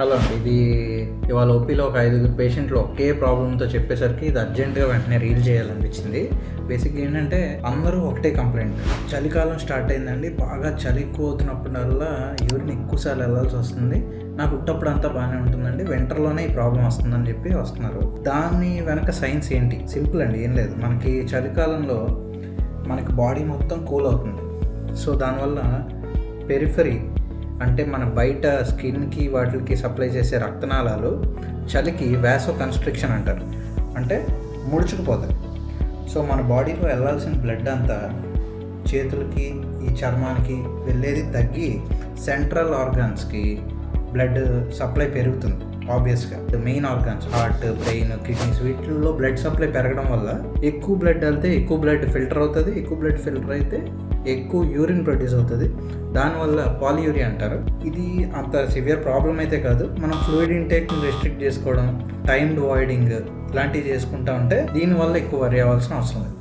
Hello అండి ఇది ఇవాళ ఓపీలో ఒక ఐదుగురు పేషెంట్లు ఒకే ప్రాబ్లంతో చెప్పేసరికి ఇది అర్జెంటుగా వెంటనే రీల్ చేయాలనిపించింది. బేసిక్గా ఏంటంటే అందరూ ఒకటే కంప్లైంట్. చలికాలం స్టార్ట్ అయిందండి బాగా చలి ఎక్కువ యూరిన్ ఎక్కువసార్లు వెళ్ళాల్సి వస్తుంది. నాకు ఉట్టప్పుడు అంతా బాగానే ఉంటుందండి వింటర్లోనే ఈ ప్రాబ్లం వస్తుందని చెప్పి వస్తున్నారు. దాని వెనక సైన్స్ ఏంటి? సింపుల్ అండి ఏం లేదు. మనకి చలికాలంలో మనకి బాడీ మొత్తం కూల్ అవుతుంది. సో దానివల్ల పెరిఫరీ అంటే మన బయట స్కిన్కి వాటికి సప్లై చేసే రక్తనాళాలు చలికి వ్యాసో కన్స్ట్రిక్షన్ అంటారు. అంటే ముడుచుకుపోతాయి. సో మన బాడీలో వెళ్ళాల్సిన బ్లడ్ అంతా చేతులకి ఈ చర్మానికి వెళ్ళేది తగ్గి సెంట్రల్ ఆర్గాన్స్కి బ్లడ్ సప్లై పెరుగుతుంది ఆబ్వియస్గా main organs heart brain kidneys వీటిల్లో బ్లడ్ సప్లై పెరగడం వల్ల ఎక్కువ బ్లడ్ వెళ్తే ఎక్కువ బ్లడ్ ఫిల్టర్ అవుతుంది ఎక్కువ బ్లడ్ ఫిల్టర్ అయితే ఎక్కువ యూరిన్ ప్రొడ్యూస్ అవుతుంది. దానివల్ల పాలియూరియా అంటారు. ఇది అంత సివియర్ ప్రాబ్లం అయితే కాదు. మనం ఫ్లూయిడ్ ఇంటేక్ని రెస్ట్రిక్ట్ చేసుకోవడం టైమ్డ్ వాయిడింగ్ ఇలాంటివి చేసుకుంటా ఉంటే దీనివల్ల ఎక్కువ వరి అవ్వాల్సిన అవసరం లేదు.